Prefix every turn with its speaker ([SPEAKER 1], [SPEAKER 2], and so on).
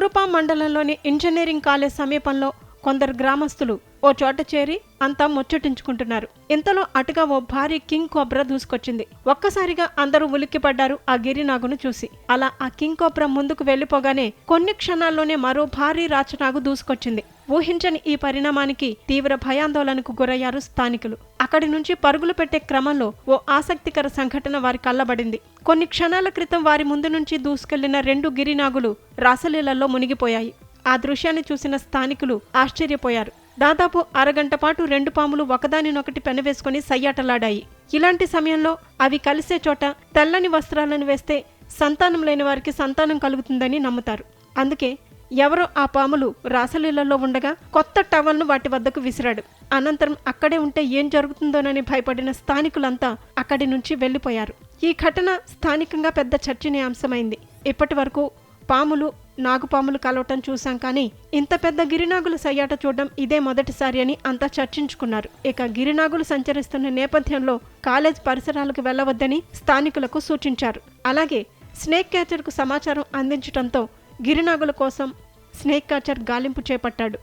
[SPEAKER 1] కురుపా మండలంలోని engineering college సమీపంలో కొందరు గ్రామస్తులు ఓ చోట చేరి అంతా ముచ్చటించుకుంటున్నారు. ఇంతలో అటుగా ఓ భారీ కింగ్ కోబ్రా దూసుకొచ్చింది. ఒక్కసారిగా అందరూ ఉలిక్కిపడ్డారు ఆ గిరినాగును చూసి. అలా ఆ కింగ్ కోబ్రా ముందుకు వెళ్ళిపోగానే కొన్ని క్షణాల్లోనే మరో భారీ రాచనాగు దూసుకొచ్చింది. ఊహించని ఈ పరిణామానికి తీవ్ర భయాందోళనకు గురయ్యారు స్థానికులు. అక్కడి నుంచి పరుగులు పెట్టే క్రమంలో ఓ ఆసక్తికర సంఘటన వారి కళ్ళబడింది. కొన్ని క్షణాల క్రితం వారి ముందు నుంచి దూసుకెళ్ళిన రెండు గిరినాగులు రాసలీలలో మునిగిపోయాయి. ఆ దృశ్యాన్ని చూసిన స్థానికులు ఆశ్చర్యపోయారు. దాదాపు అరగంట పాటు రెండు పాములు ఒకదానినొకటి పెనవేసుకుని సయ్యాటలాడాయి. ఇలాంటి సమయంలో అవి కలిసే చోట తెల్లని వస్త్రాలను వేస్తే సంతానం లేని వారికి సంతానం కలుగుతుందని నమ్ముతారు. అందుకే ఎవరో ఆ పాములు రాసలీలలో ఉండగా కొత్త టవల్ను వాటి వద్దకు విసిరాడు. అనంతరం అక్కడే ఉంటే ఏం జరుగుతుందోనని భయపడిన స్థానికులంతా అక్కడి నుంచి వెళ్ళిపోయారు ఈ ఘటన స్థానికంగా పెద్ద చర్చనీయాంశమైంది ఇప్పటి వరకు పాములు నాగుపాములు కలవటం చూశాం కానీ ఇంత పెద్ద గిరినాగుల సయ్యాట చూడడం ఇదే మొదటిసారి అని అంతా చర్చించుకున్నారు. ఇక గిరినాగులు సంచరిస్తున్న నేపథ్యంలో కాలేజ్ పరిసరాలకు వెళ్ళవద్దని స్థానికులకు సూచించారు. అలాగే స్నేక్ క్యాచర్కు సమాచారం అందించడంతో గిరినాగుల కోసం స్నేక్ క్యాచర్ గాలింపు చేపట్టాడు.